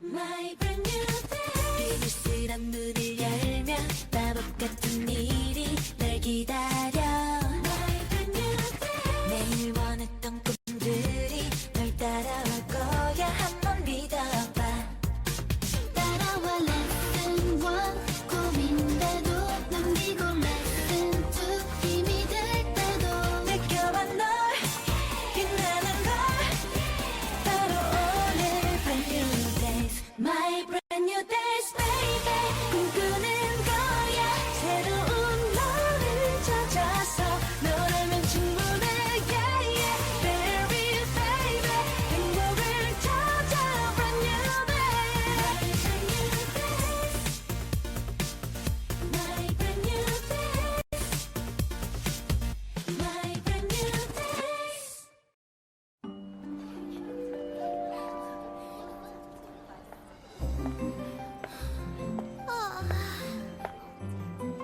My brand new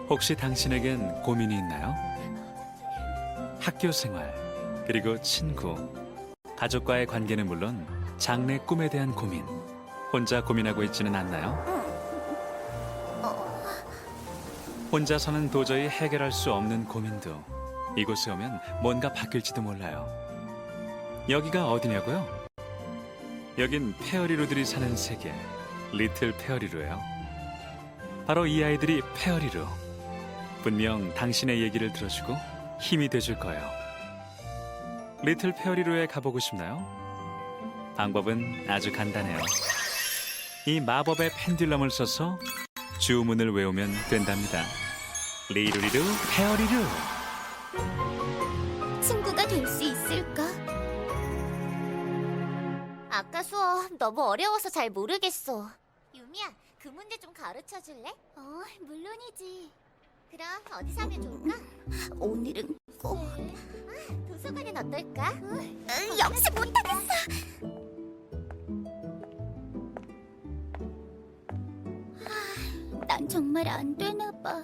혹시 당신에겐 고민이 있나요? 학교 생활, 그리고 친구, 가족과의 관계는 물론 장래 꿈에 대한 고민. 혼자 고민하고 있지는 않나요? 혼자서는 도저히 해결할 수 없는 고민도 이곳에 오면 뭔가 바뀔지도 몰라요. 여기가 어디냐고요? 여긴 페어리루들이 사는 세계, 리틀 페어리루예요. 바로 이 아이들이 페어리루. 분명 당신의 얘기를 들어주고 힘이 돼줄 거예요. 리틀 페어리루에 가보고 싶나요? 방법은 아주 간단해요. 이 마법의 펜듈럼을 써서 주문을 외우면 된답니다. 리루리루 페어리루. 친구가 될 수 있을까? 아까 수업 너무 어려워서 잘 모르겠어. 유미야, 그 문제 좀 가르쳐 줄래? 어, 물론이지. 그럼 어디서 하면 좋을까? 오늘은 꼭 아, 도서관은 어떨까? 역시 못하겠어. 난 정말 안 되나 봐.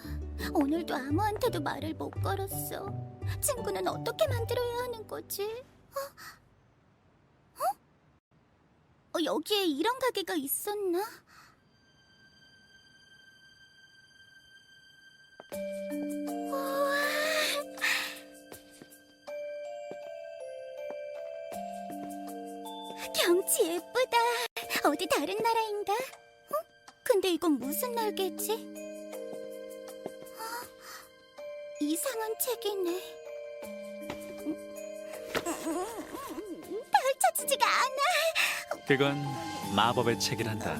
오늘도 아무한테도 말을 못 걸었어. 친구는 어떻게 만들어야 하는 거지? 어? 어? 어, 여기에 이런 가게가 있었나? 경치 예쁘다. 어디 다른 나라인가? 어? 근데 이건 무슨 날개지? 어? 이상한 책이네. 펼쳐지지가 않아. 그건 마법의 책이란다.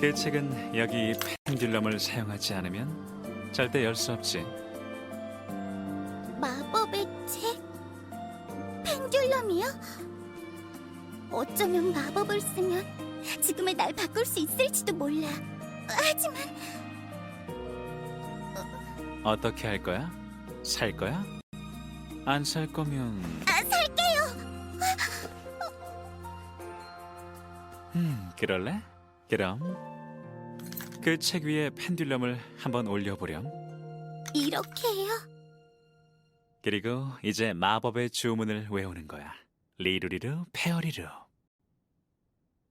그 책은 여기 펜듈럼을 사용하지 않으면 절대 열 수 없지. 마법의 책? 펜듈럼이요? 어쩌면 마법을 쓰면 지금의 날 바꿀 수 있을지도 몰라. 하지만 어떻게 할 거야? 살 거야? 안 살 거면 아, 살게요. 음, 그럴래? 그럼 그 책 위에 펜듈럼을 한번 올려보렴. 이렇게요. 그리고 이제 마법의 주문을 외우는 거야. 리루리루 페어리루.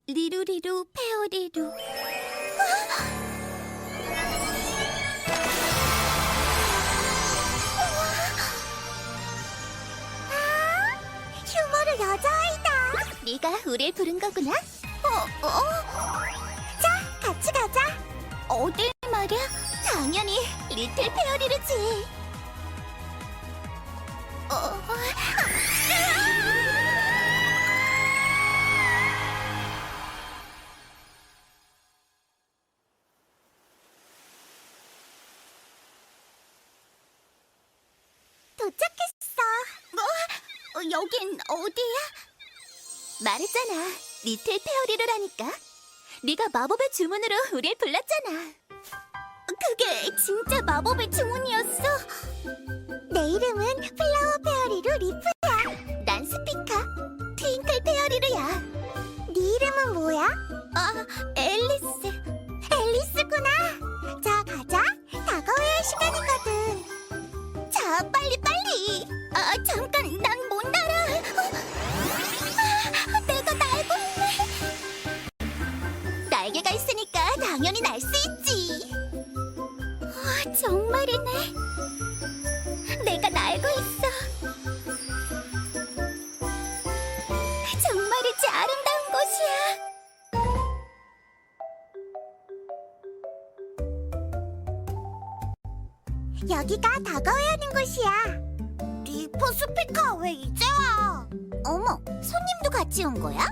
리루리루 페어리루. 휴머를 여자아이다. 네가 우릴 부른 거구나. 어, 어. 자, 같이 가자. 어딜 말이야? 당연히 리틀 페어리루지. 어. 도착했어. 뭐? 어, 여긴 어디야? 말했잖아. 리틀 페어리루라니까. 네가 마법의 주문으로 우릴 불렀잖아. 그게 진짜 마법의 주문이었어? 내 이름은 플라워 페어리루 리프야. 난 스피카. 트윙클 페어리루야. 네 이름은 뭐야? 아, 앨리스. 끝이야. 여기가 다가와야 하는 곳이야. 리퍼 스피커 왜 이제 와? 어머, 손님도 같이 온 거야?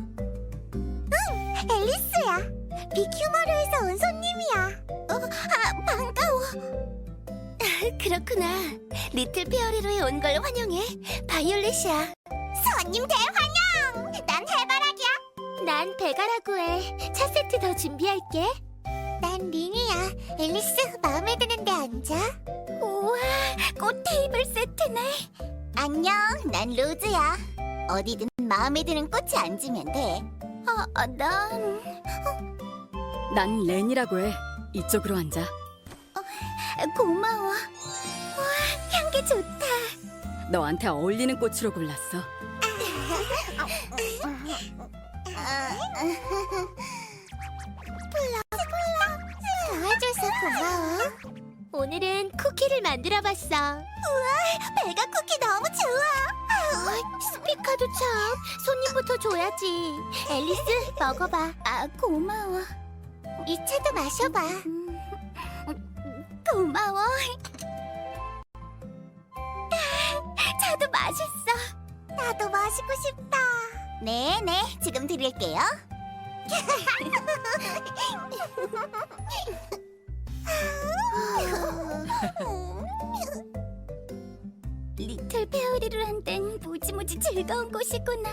응, 앨리스야. 비큐머로에서 온 손님이야. 어, 아, 반가워. 그렇구나. 리틀 페어리로에 온 걸 환영해. 바이올렛이야. 손님 대환영! 난 베가라고 해. 차 세트 더 준비할게. 난 린이야. 앨리스 마음에 드는데 앉아. 우와, 꽃 테이블 세트네. 안녕, 난 로즈야. 어디든 마음에 드는 꽃에 앉으면 돼. 어, 어, 난난 렌이라고 해. 이쪽으로 앉아. 고마워. 와, 향기 좋다. 너한테 어울리는 꽃으로 골랐어. 도와줘서 고마워. 오늘은 쿠키를 만들어 봤어. 우와, 배가 쿠키 너무 좋아. 스피커도 참 손님부터 줘야지. 앨리스 먹어봐. 아 고마워. 이 차도 마셔봐. 고마워. 차도 맛있어. 나도 마시고 싶다. 네네, 지금 드릴게요. 리틀 페어리를 땐 무지무지 즐거운 곳이구나.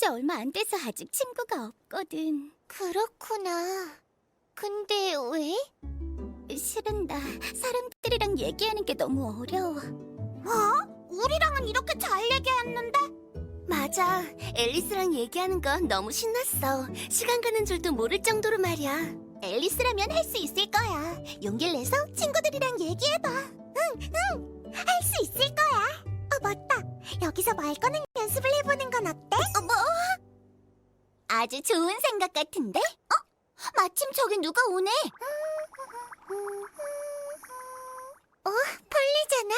지 얼마 안 돼서 아직 친구가 없거든. 그렇구나. 근데 왜? 실은 나 사람들이랑 얘기하는 게 너무 어려워. 뭐? 우리랑은 이렇게 잘 얘기했는데? 맞아. 앨리스랑 얘기하는 건 너무 신났어. 시간 가는 줄도 모를 정도로 말이야. 앨리스라면 할 수 있을 거야. 용기를 내서 친구들이랑 얘기해봐. 응, 응. 할 수 있을 거야. 어, 맞다. 여기서 말 거는 연습을 해보는 건 어때? 어, 뭐? 아주 좋은 생각 같은데? 어? 마침 저기 누가 오네. 어, 펄리잖아.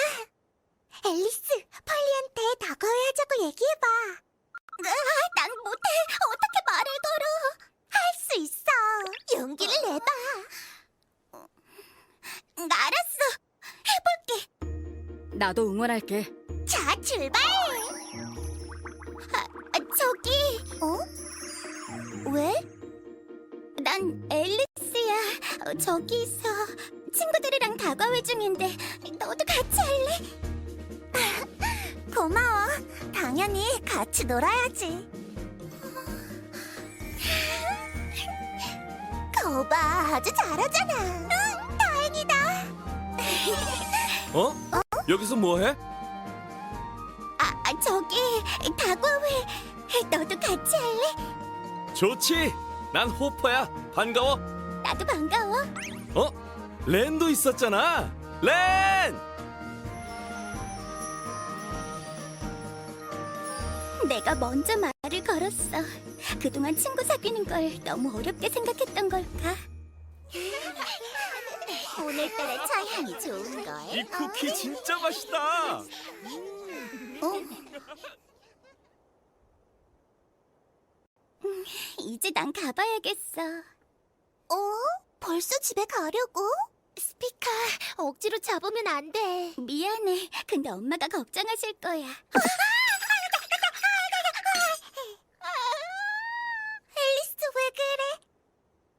앨리스, 펄리한테 다가와야 하자고 얘기해봐. 으아, 난 못해. 어떻게 말을 걸어? 할 수 있어. 용기를 내봐. 음, 알았어. 해볼게. 나도 응원할게. 자, 출발! 저기... 어? 왜? 난 앨리스야. 어, 저기서 친구들이랑 다과회 중인데 너도 같이 할래? 고마워. 당연히 같이 놀아야지. 거봐, 아주 잘하잖아. 응, 다행이다. 어? 여기서 뭐 해? 아, 아, 저기 다과회 너도 같이 할래? 좋지. 난 호퍼야. 반가워. 나도 반가워. 어? 렌도 있었잖아. 렌! 내가 먼저 말을 걸었어. 그동안 친구 사귀는 걸 너무 어렵게 생각했던 걸까? 오늘따라 차 향이 좋은 걸. 이 쿠키 진짜 맛있다. 어? 음, 이제 난 가봐야겠어. 어? 벌써 집에 가려고? 스피커, 억지로 잡으면 안 돼. 미안해. 근데 엄마가 걱정하실 거야. 앨리스 왜 그래?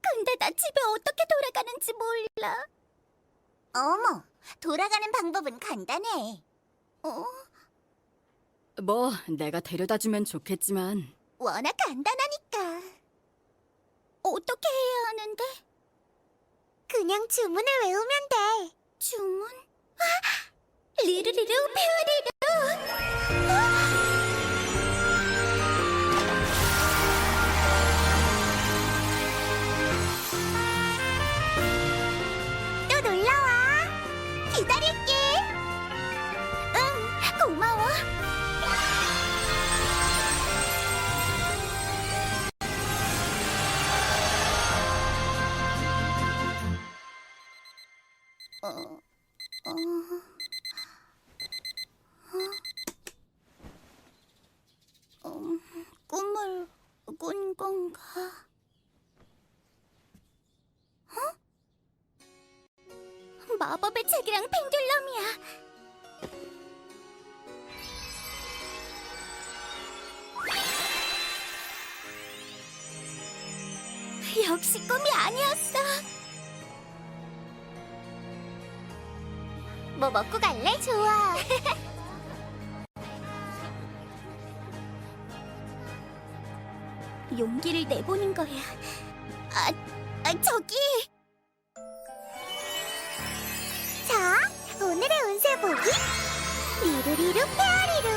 근데 나 집에 어떻게 돌아가는지 몰라. 어머, 돌아가는 방법은 간단해. 어? 뭐 내가 데려다 주면 좋겠지만 워낙 간단하니까. 어떻게 해야 하는데? 그냥 주문을 외우면 돼. 주문? 아! 리르리루 페어리루. 어, 어, 꿈을 꾼 건가? 어? 마법의 책이랑 펜듈럼이야. 역시 꿈이 아니었어. 뭐 먹고 갈래? 좋아. 용기를 내보는 거야. 아, 아 저기. 자, 오늘의 운세 보기. 리루리루 페아리루.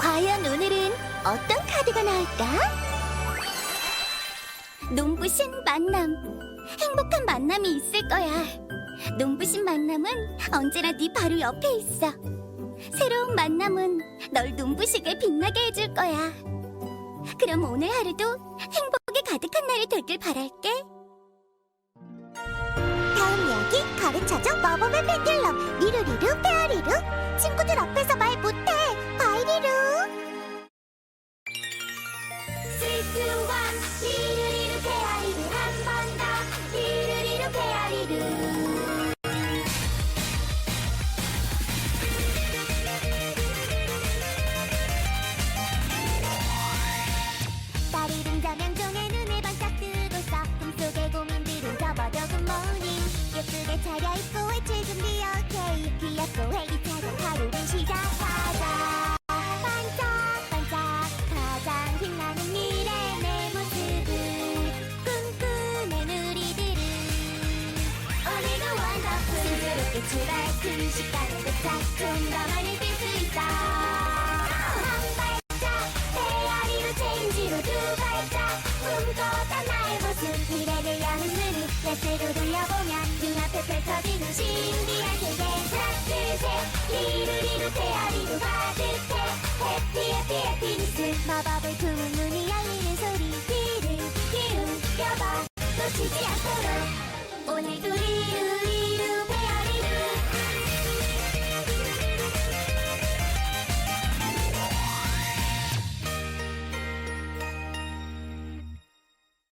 과연 오늘은 어떤 카드가 나올까? 눈부신 만남. 행복한 만남이 있을 거야. 눈부신 만남은 언제나 네 바로 옆에 있어. 새로운 만남은 널 눈부시게 빛나게 해줄 거야. 그럼 오늘 하루도 행복이 가득한 날이 되길 바랄게. 다음 이야기 가르쳐줘 마법의 펜듈럼 리루리루 페아리루 친구들 앞에서 말 순조롭게 출발 그 시간에 도착 좀더 많이 뛸